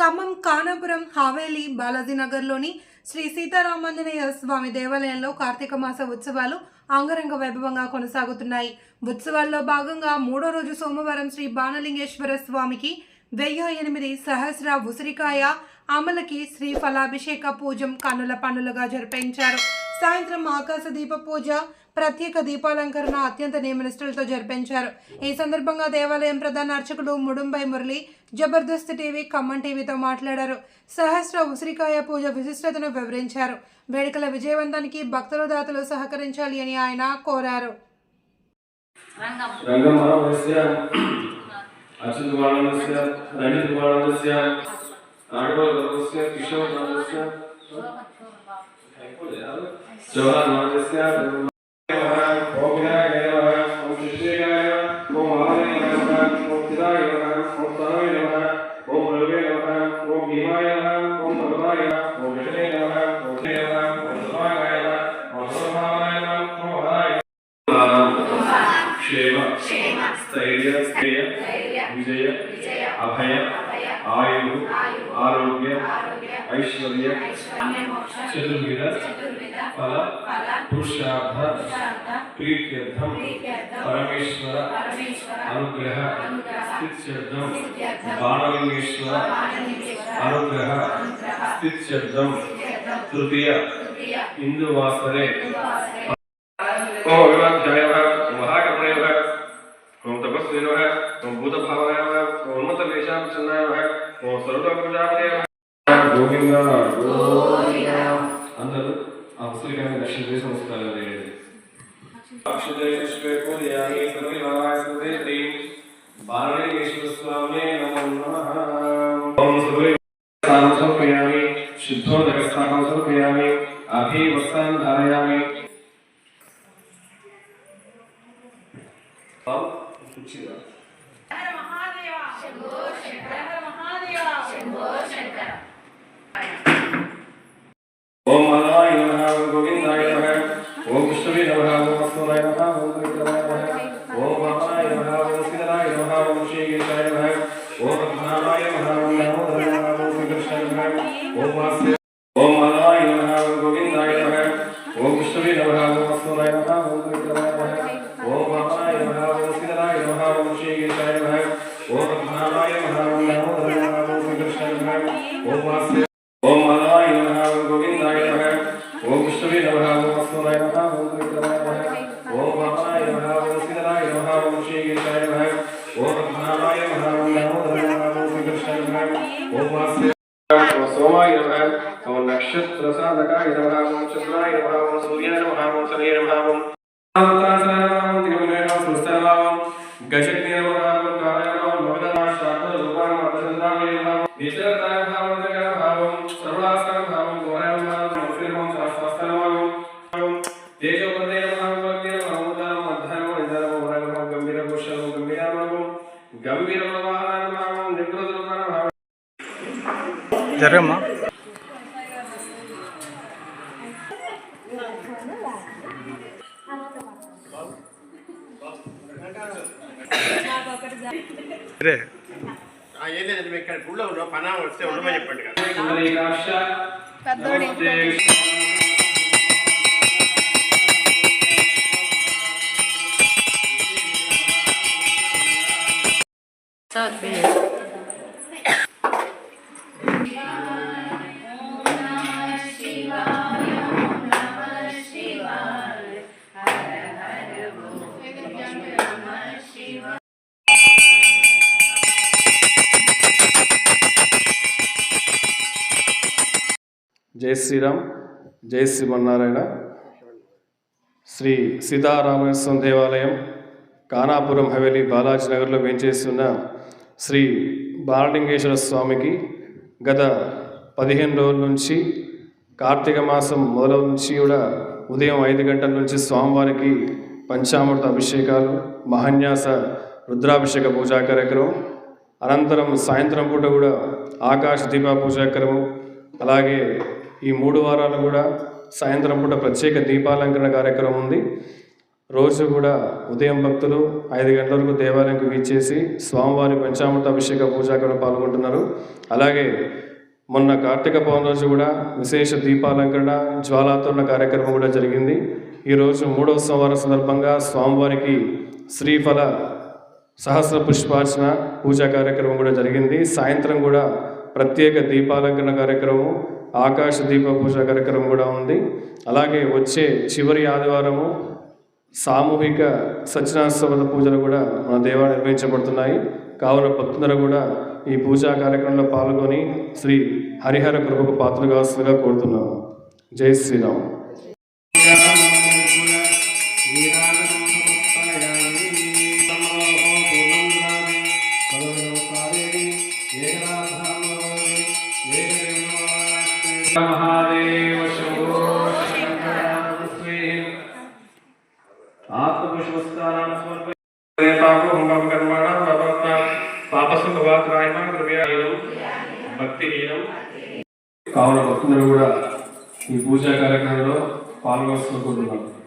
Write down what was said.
ఖమ్మం కానాపురం హావేలి బాలాజీనగర్లోని శ్రీ సీతారామాంజనేయ స్వామి దేవాలయంలో కార్తీక మాస ఉత్సవాలు అంగరంగ వైభవంగా కొనసాగుతున్నాయి. ఉత్సవాల్లో భాగంగా మూడో రోజు సోమవారం శ్రీ బాణలింగేశ్వర స్వామికి వెయ్యి ఎనిమిది సహస్ర ఉసిరికాయ అమలకి శ్రీ ఫలాభిషేక పూజం కన్నుల పన్నులుగా జరిపించారు. సాయంత్రం ఆకాశ దీప పూజ ప్రత్యేక దీపాలంకరణ అత్యంత నియమనిష్టలతో జరిపించారు. ఈ సందర్భంగా దేవాలయం ప్రధాన అర్చకుడు ముడుంబై మురళి జబర్దస్త్ టీవీ ఖమ్మం టీవీతో మాట్లాడారు. సహస్ర ఉసిరికాయ పూజ విశిష్టతను వివరించారు. వేడుకల విజయవంతానికి భక్తులు దాతలు సహకరించాలి అని ఆయన కోరారు. क्षेम स्थैर्य स्थेय विजय अभय आयु आरोग्य ऐश्वर्य चतुर्विध फल पुरुषार्थ प्रीत्यर्थम परमेश्वर अनुग्रह स्थित्यर्थम मानवीश्वर अनुग्रह स्थित्यर्थम तृतीय हिंदुवासरे ओम विवाह जय तस्वीरों है भूत भावनाओं है उन्मत्त वेशां छन्नायों है सर्वदा प्रजापति ಗೋವಿಂದ ಅನ್ನಲು ಆ ಮುಸ್ಲಿಮರ ದಕ್ಷಿಣ ಸಂಸ್ಕಾರ ಅಕ್ಷತೆ ಪುಷ್ಪೇಕೋ ಯಾಗಿ ಪ್ರತಿ ನಾರಾಯಣೇ ಶ್ರೀ ಬಾರಣೇಶ್ವರ ಸ್ವಾಮಿ ನಮೋ ನಮಃ ಓಂ ಸೂರ್ಯ ಸ್ಥಾನ ಸಮರ್ಪಯಾಮಿ ಶುದ್ಧೋ ಜಗಸ್ಥಾನ ಸಮರ್ಪಯಾಮಿ ಅಭಿ ವಸ್ತಾನ್ ಧಾರಯಾಮಿ पूछिएगा हर महादेवा शंभो शंकर हर शंभो शंकर ओम माधवाय नमः ओम गोविंदाय नमः ओम विष्णुवे नमः ओम वसुदेवाय नमः ओम विक्रमाय नमः ओम वामाय नमः ओम सिद्धाय नमः ओम श्री गीताय नमः ओम नामाय नमः ओम नमो नमः ओम श्री कृष्णाय नमः ओम वासुदेवाय सोमाय नमः ओम नक्षत्र साधकाय नमः ओम चंद्राय नमः ओम सूर्याय नमः ओम शनये नमः ओम गज జరగమ్మా రే ఆ, ఏం జై శ్రీరామ్ జై శ్రీమన్నారాయణ శ్రీ సీతారామేశ్వరం దేవాలయం కానాపురం హవేలీ బాలాజీ నగర్లో వేంచేస్తున్న శ్రీ బాలలింగేశ్వర స్వామికి గత పదిహేను రోజుల నుంచి కార్తీక మాసం మొదల నుంచి కూడా ఉదయం ఐదు గంటల నుంచి స్వామివారికి పంచామృత అభిషేకాలు మహాన్యాస రుద్రాభిషేక పూజా కార్యక్రమం అనంతరం సాయంత్రం పూట కూడా ఆకాశ దీప పూజా కార్యక్రమం అలాగే ఈ మూడు వారాలు కూడా సాయంత్రం పూట ప్రత్యేక దీపాలంకరణ కార్యక్రమం ఉంది. రోజు కూడా ఉదయం భక్తులు ఐదు గంటల వరకు దేవాలయంకి వీచేసి స్వామివారి పంచామృత అభిషేక పూజాకరణ పాల్గొంటున్నారు. అలాగే మొన్న కార్తీక పౌర్ణమి రోజు కూడా విశేష దీపాలంకరణ జ్వాలాతోరణ కార్యక్రమం కూడా జరిగింది. ఈరోజు మూడవ సోమవారం సందర్భంగా స్వామివారికి శ్రీఫల సహస్ర పుష్పార్చన పూజా కార్యక్రమం కూడా జరిగింది. సాయంత్రం కూడా ప్రత్యేక దీపాలంకరణ కార్యక్రమం ఆకాశ దీప పూజ కార్యక్రమం కూడా ఉంది. అలాగే వచ్చే చివరి ఆదివారము సామూహిక సత్యనారాయణ పూజలు కూడా మన దేవాలయం నిర్వహించబడుతున్నాయి. కావున భక్తులందరూ కూడా ఈ పూజా కార్యక్రమంలో పాల్గొని శ్రీ హరిహర కృపకు పాత్రలు కావాల్సిందిగా కోరుతున్నాము. జై శ్రీరామ్. భక్తిహీనం కావున భక్తులు కూడా ఈ పూజా కార్యక్రమంలో పాల్గొనవలసింది